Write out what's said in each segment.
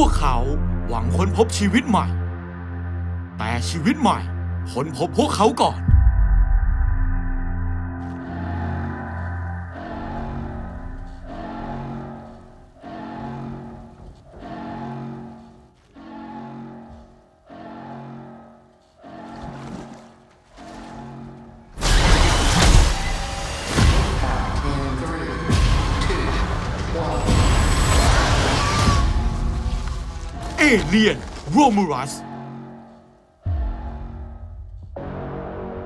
วกเขาหวังค้นพบชีวิตใหม่ แต่ชีวิตใหม่ค้นพบพวกเขาก่อน เอเลียนโรมูรัส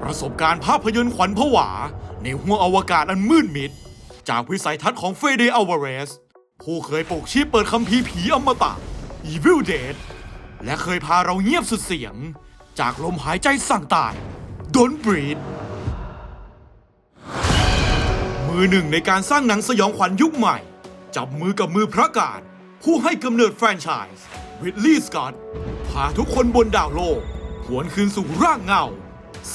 ประสบการณ์ภาพยนตร์ขวัญผวา ในห้วงอวกาศอันมืดมิด จากวิสัยทัศน์ของเฟเดอัลวาเรส ผู้เคยปกชีพเปิดคัมภีร์ผีอมตะ Evil Dead และเคยพาเราเงียบสุดเสียง จากลมหายใจสั่งตาย Don't Breathe มือหนึ่งในการสร้างหนังสยองขวัญยุคใหม่ จับมือกับมือพระการผู้ให้กำเนิดแฟรนไชส์ วิดลีย์สกอตพาทุกคนบนดาวโลก หวนคืนสู่ร่างเงา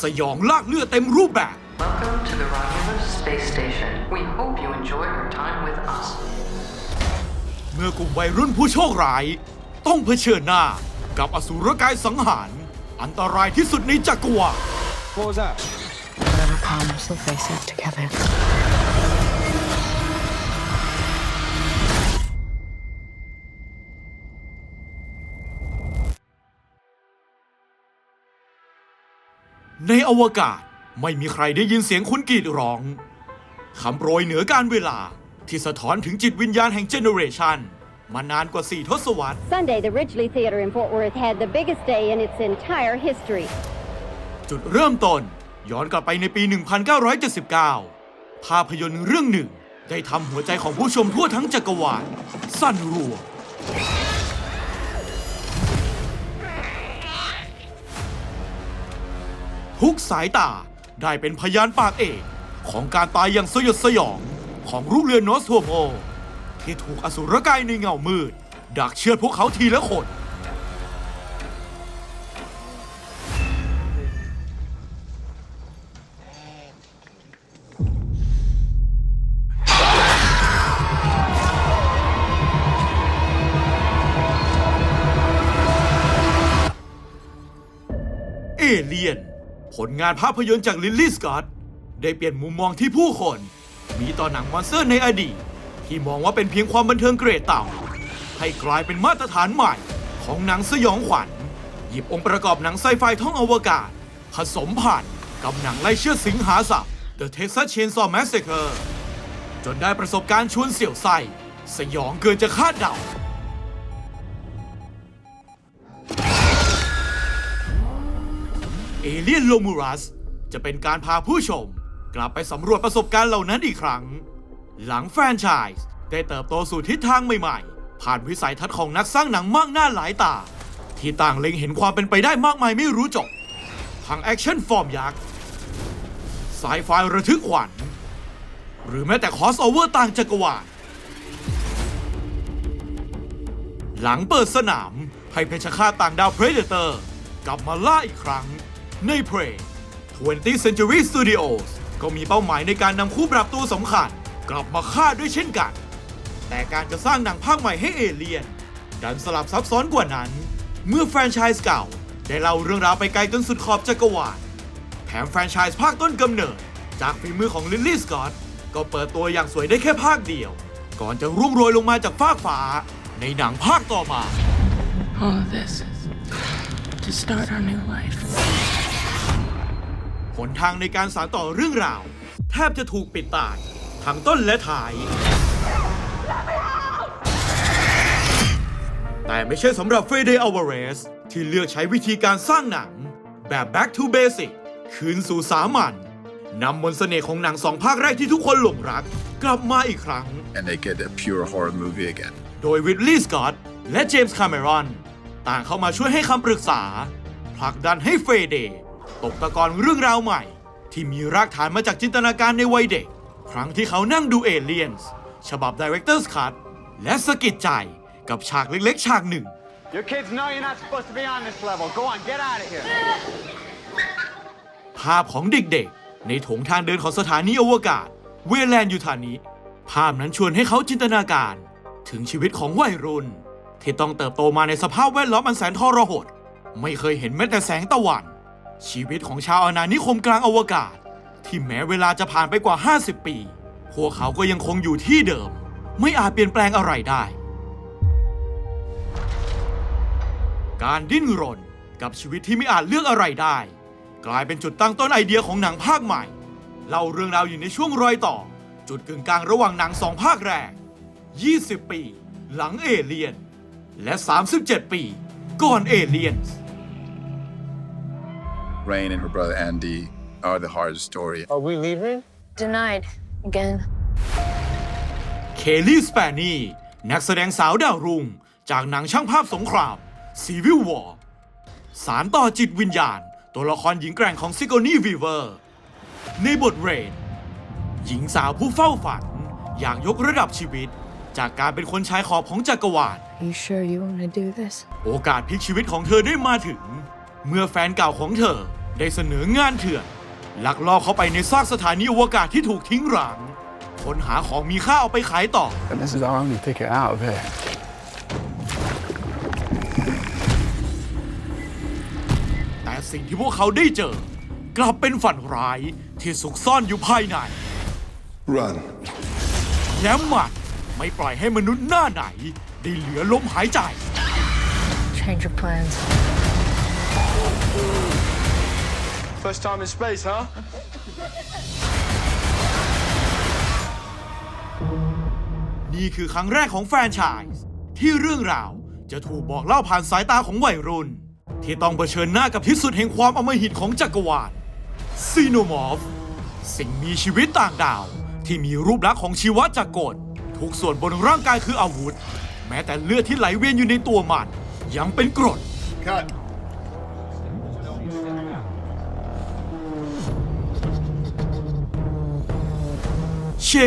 สยองลากเลือดเต็มรูปแบบ Welcome to the Romulus Space Station. We hope you enjoy your time with us. เมื่อกลุ่มวัยรุ่นผู้โชคร้าย ต้องเผชิญหน้ากับอสูรกายสังหาร อันตรายที่สุดในจักรวาล What was that? Whatever comes, we'll face it together. ในอวกาศไม่มีใครได้ยินเสียงคุณกรีดร้องคำโปรยเหนือการเวลาที่สะท้อนถึงจิตวิญญาณแห่งเจเนอเรชันมานานกว่า 4 ทศวรรษ Sunday, the Ridgely Theater in Fort Worth had the biggest day in its entire history. จุดเริ่มต้นย้อนกลับไปในปี 1979 ภาพยนตร์เรื่องหนึ่ง ได้ทำหัวใจของผู้ชมทั่วทั้งจักรวาลสั่นรัว ทุกสายตาได้เป็นพยานปากเอกของการตายอย่างสยดสยองของลูกเรือนนสโทโมที่ถูกอสุรกายในเงามืด ดักเชือดพวกเขาทีละคน ผลงานภาพยนตร์จากลิลลี่สกอตได้เปลี่ยนมุมมองที่ผู้คน มีต่อหนังมอนสเตอร์ในอดีต ที่มองว่าเป็นเพียงความบันเทิงเกรดต่ำให้กลายเป็นมาตรฐานใหม่ของหนังสยองขวัญ หยิบองค์ประกอบหนังไซไฟท่องอวกาศ ผสมผ่านกับหนังไล่เชือดสิงหาสับ The Texas Chainsaw Massacre จนได้ประสบการณ์ชวนเสี่ยวไส้สยองเกินจะคาดเดา เอเลียนโลมูรัส จะเป็นการพาผู้ชม กลับไปสำรวจประสบการณ์เหล่านั้นอีกครั้ง หลังแฟรนไชส์ได้เติบโตสู่ทิศทางใหม่ๆ ผ่านวิสัยทัศน์ของนักสร้างหนังมากหน้าหลายตา ที่ต่างเล็งเห็นความเป็นไปได้มากมายไม่รู้จบทั้งแอคชั่นฟอร์มยักษ์สายไฟระทึกขวัญ หรือแม้แต่คอสโอเวอร์ต่างจักรวาลหลังเปิดสนามให้เพชรฆาตต่างดาว Predator กลับมาล่าอีกครั้ง ใน Prey 20th Century Studios ก็มีเป้าหมายในการนำคู่ปรับตัวสำคัญ กลับมาฆ่าด้วยเช่นกัน แต่การจะสร้างหนังภาคใหม่ให้เอเลียน ดันสลับซับซ้อนกว่านั้น เมื่อแฟรนไชส์เก่า ได้เล่าเรื่องราวไปไกลจนสุดขอบจักรวาลแถมแฟรนไชส์ภาคต้นกำเนิด จากฝีมือของลิลลี่สกอตก็เปิดตัวอย่างสวยได้แค่ภาคเดียว ก่อนจะร่วงโรยลงมาจากฟากฟ้า ในหนังภาคต่อมา All of this to start our new life. หนทางในการสานต่อเรื่องราว แทบจะถูกปิดตายทั้งต้นและท้าย แต่ไม่ใช่สำหรับเฟเดอัลวาเรสที่เลือกใช้วิธีการสร้างหนัง แบบ back to basic คืนสู่สามัญนำมนต์เสน่ห์ของหนังสองภาคแรกที่ทุกคนหลงรัก กลับมาอีกครั้ง and they get a pure horror movie again. โดยวิดลีย์สกอตและเจมส์คาเมรอนต่างเข้ามาช่วยให้คำปรึกษาผลักดันให้เฟเดย์ ตกตะกอนเรื่องราวใหม่ ที่มีรากฐานมาจากจินตนาการในวัยเด็ก ครั้งที่เขานั่งดูเอเลียนส์ฉบับ Director's Cut และสะกิดใจกับฉากเล็กๆ ฉากหนึ่ง Your kids know you're not supposed to be on this level. Go on, get out of here. ภาพของเด็กๆ ในโถงทางเดินของสถานีอวกาศ เวแลนด์ยูทานิภาพนั้นชวนให้เขาจินตนาการ ถึงชีวิตของวัยรุ่น ที่ต้องเติบโตมาในสภาพแวดล้อมอันแสนทรหด ไม่เคยเห็นแม้แต่แสงตะวัน ชีวิตของชาวอาณานิคมกลางอวกาศ ที่แม้เวลาจะผ่านไปกว่า 50 ปี พวกเขาก็ยังคงอยู่ที่เดิม ไม่อาจเปลี่ยนแปลงอะไรได้ การดิ้นรนกับชีวิตที่ไม่อาจเลือกอะไรได้ กลายเป็นจุดตั้งต้นไอเดียของหนังภาคใหม่เล่าเรื่องราวอยู่ในช่วงรอยต่อ จุดกึ่งกลางระหว่างหนังสองภาคแรก 20 ปี หลังเอเลียน และ 37 ปี ก่อนเอเลียน Rain and her brother Andy are the hardest story. Are we leaving? Denied. Again. เคลลี่สเปนนีนักแสดงสาวดาวรุ่ง จากหนังช่างภาพสงคราม Civil War สารต่อจิตวิญญาณ ตัวละครหญิงแกร่งของซิโกนีวีเวอร์ ในบทเรน หญิงสาวผู้เฝ้าฝัน อยากยกระดับชีวิต จากการเป็นคนชายขอบของจักรวาล You sure you want to do this? โอกาสพลิกชีวิตของเธอได้มาถึง เมื่อแฟนเก่าของเธอได้เสนองานเถื่อน ลักลอบเข้าไปในซากสถานีอวกาศที่ถูกทิ้งร้างค้นหาของมีค่าเอาไปขายต่อ And this is our only ticket out of here. แต่สิ่งที่พวกเขาได้เจอ กลับเป็นฝันร้ายที่ซุกซ่อนอยู่ภายใน Run. และมันไม่ปล่อยให้มนุษย์หน้าไหน ได้เหลือลมหายใจ Change your plans. First time in space, huh? นี่คือครั้งแรกของแฟรนไชส์ที่เรื่องราวจะถูกบอกเล่าผ่านสายตาของวัยรุ่น ที่ต้องเผชิญหน้ากับที่สุดแห่งความอำมหิตของจักรวาลซีโนมอร์ฟสิ่งมีชีวิตต่างดาว ที่มีรูปลักษณ์ของชีวจักรทุกส่วนบนร่างกายคืออาวุธ แม้แต่เลือดที่ไหลเวียนอยู่ในตัวมัน ยังเป็นกรด Cut.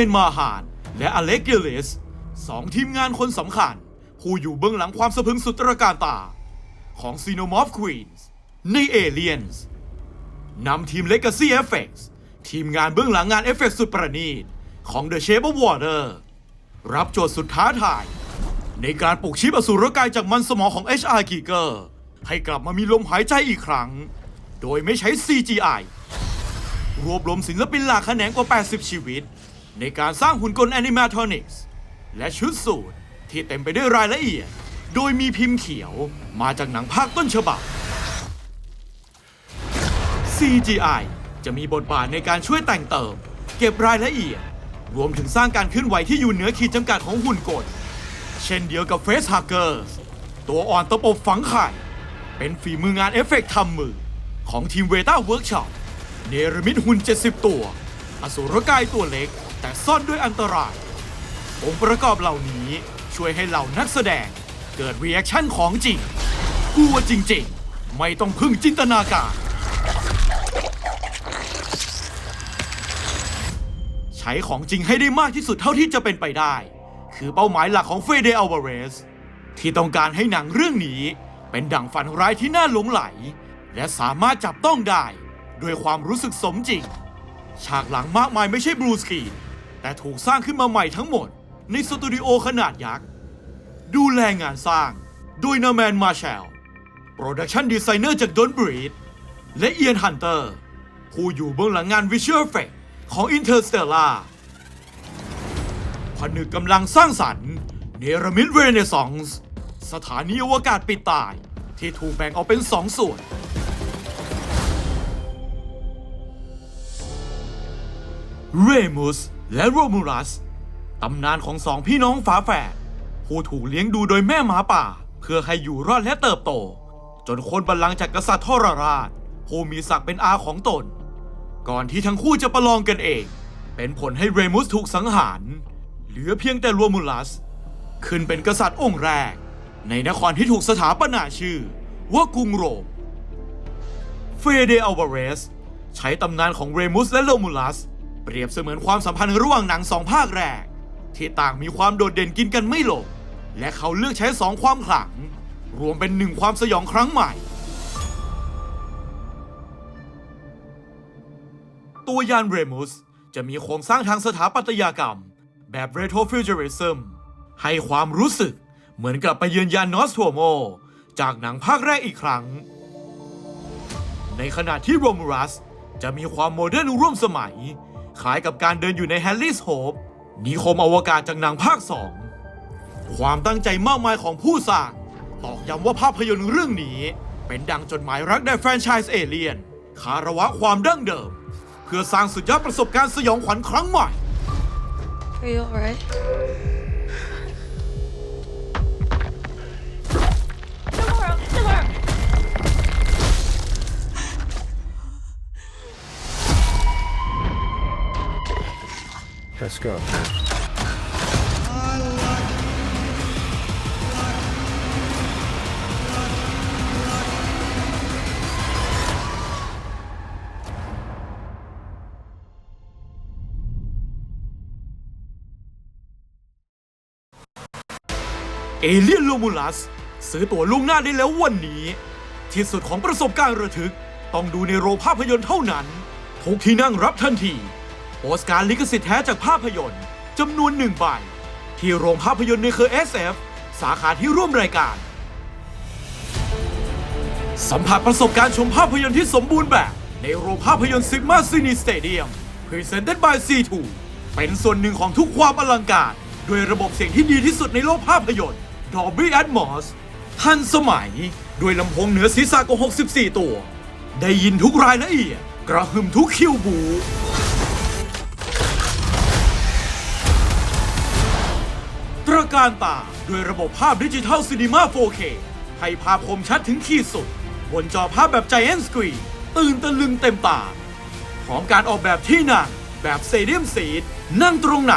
นมาฮาน และอเล็กเกเลสสองทีมงานคนสำคัญ ผู้อยู่เบื้องหลังความสะพึงสุดตระการตา ของ x e n o m o r ph Queens ใน Aliens นส์นำทีม Legacy Effects ทีมงานเบื้องหลังงานเอฟเฟกต์สุดประณีต ของ The Shape of Water รับโจทย์สุดท้าทาย ในการปลุกชีพอสุรกายจากมันสมองของ H.R. Giger ให้กลับมามีลมหายใจอีกครั้ง โดยไม่ใช้ CGI รวบรวมศิลปินหลากแขนงกว่า 80 ชีวิต ในการสร้างหุ่นกลแอนิม a ทรอนิกส์และชุดสูทที่เต็มไปด้วยรายละเอียด โดยมีพิมพ์เขียวมาจากหนังภาคต้นฉบับ CGI จะมีบทบาทในการช่วยแต่งเติม เก็บรายละเอียด รวมถึงสร้างการเคลื่อนไหวที่อยู่เหนือขีดจำกัดของหุ่นกล เช่นเดียวกับ Face Huggers ตัวอ่อนตะปบฝังไข่ เป็นฝีมืองานเอฟเฟกต์ทำมือ ของทีมเวต้าเวิร์กช็อปเนรมิตหุ่น 70 ตัว อสุรกายตัวเล็ก แต่ซ่อนด้วยอันตราย องค์ประกอบเหล่านี้ช่วยให้เหล่านักแสดงเกิดเรีแอคชั่นของจริงกลัวจริงๆ ไม่ต้องพึ่งจินตนาการ ใช้ของจริงให้ได้มากที่สุดเท่าที่จะเป็นไปได้ คือเป้าหมายหลักของเฟเดอัลวาเรสที่ต้องการให้หนังเรื่องนี้ เป็นดั่งฝันร้ายที่น่าหลงไหล และสามารถจับต้องได้ ด้วยความรู้สึกสมจริง ฉากหลังมากมายไม่ใช่บลูสกรีน แต่ถูกสร้างขึ้นมาใหม่ทั้งหมด ในสตูดิโอขนาดยักษ์ ดูแลงานสร้างโดยนาแมนมาแชลโปรดักชันดีไซเนอร์จากดอนบรีดและเอียนฮันเตอร์ ผู้อยู่เบื้องหลังงานวิชวลเฟกของ Interstellar ผนึกกำลังสร้างสรรค์ เนรมิตเรเนซองส์สถานีอวกาศปิดตาย ที่ถูกแบ่งออกเป็นสองส่วน เรมุส และโรมูลัส ตำนานของสองพี่น้องฝาแฝดผู้ถูกเลี้ยงดูโดยแม่หมาป่า เพื่อให้อยู่รอดและเติบโต จนคนบัลลังก์จากกษัตริย์ทรราช ผู้มีศักดิ์เป็นอาของตน ก่อนที่ทั้งคู่จะประลองกันเอง เป็นผลให้เรมุสถูกสังหาร เหลือเพียงแต่โรมูลัส ขึ้นเป็นกษัตริย์องค์แรก ในนครที่ถูกสถาปนาชื่อ ว่ากรุงโรมเฟเดอัลวาเรสใช้ตำนานของเรมุสและโรมูลัส เปรียบเสมือนความสัมพันธ์ระหว่างหนังสองภาคแรก ที่ต่างมีความโดดเด่นกินกันไม่ลง และเขาเลือกใช้สองความขลัง รวมเป็นหนึ่งความสยองครั้งใหม่ ตัวยานเรมุสจะมีโครงสร้างทางสถาปัตยกรรม แบบเรโทรฟิวเจอริซึมให้ความรู้สึกเหมือนกลับไปเยือนยานนอสทัวโม จากหนังภาคแรกอีกครั้ง ในขณะที่โรมูรัสจะมีความโมเดิร์นร่วมสมัย คล้ายกับการเดินอยู่ในแฮร์รี่สโฮปนิคมอวกาศจากหนังภาค 2 ความตั้งใจมากมายของผู้สร้างตอกย้ำว่าภาพยนตร์เรื่องนี้ เป็นดังจดหมายรักในแฟรนไชส์เอเลียนคาระวะความดั้งเดิม เพื่อสร้างสุดยอดประสบการณ์สยองขวัญครั้งใหม่ Are you alright? Let's go. เอเลียนโลมูลัสซื้อตั๋วล่วงหน้าได้แล้ววันนี้ ที่สุดของประสบการณ์ระทึก ต้องดูในโรงภาพยนตร์เท่านั้น ทุกที่นั่งรับทันที โปสการลิขสิทธิ์แท้จากภาพยนตร์จำนวนหนึ่งใบ ที่โรงภาพยนตร์ในเครือ SF สาขาที่ร่วมรายการ สัมผัสประสบการณ์ชมภาพยนตร์ที่สมบูรณ์แบบ ในโรงภาพยนตร์ซิกมาซินีสเตเดียม Presented by C2 เป็นส่วนหนึ่งของทุกความอลังการ ด้วยระบบเสียงที่ดีที่สุดในโลกภาพยนตร์ Dolby Atmos ทันสมัย ด้วยลำโพงเหนือศีรษะกว่า64 ตัว ได้ยินทุกรายละเอียด กระหึ่มทุกคิวบู การตา ด้วยระบบภาพดิจิทัลซีนีมา 4K ให้ภาพคมชัดถึงขีดสุด บนจอภาพแบบ Giant Screen ตื่นตะลึงเต็มตา พร้อมการออกแบบที่นั่งแบบเซเดียมซีดนั่งตรงไหน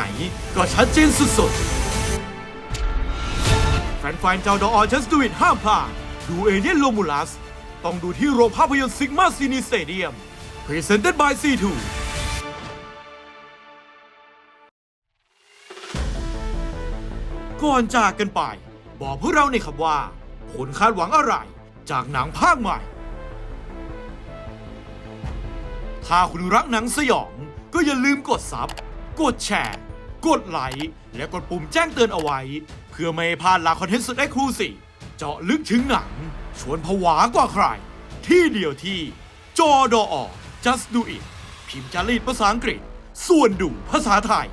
ก็ชัดเจนสุดๆ แฟนๆเจ้าดออ Just Do It ห้ามพลาดดูเอเลียนโลมูลัส ต้องดูที่โรงภาพยนตร์ซิกมาซีนีสเตเดียม Presented by C2 ก่อนจากกันไป บอกพวกเราในอยครับว่าคุณคาดหวังอะไรจากหนังภาคใหม่ ถ้าคุณรักหนังสยอง ก็อย่าลืมกดซับ กดแชร์ กดไลค์ และกดปุ่มแจ้งเตือนเอาไว้ เพื่อไม่ให้พลาดลาคอนเทนต์สุดเอ็กซ์คลูซีฟเจาะลึกถึงหนัง ชวนผวากว่าใคร ที่เดียวที่ จอดอ just do it พิมพ์จารีตภาษาอังกฤษ ส่วนดูภาษาไทย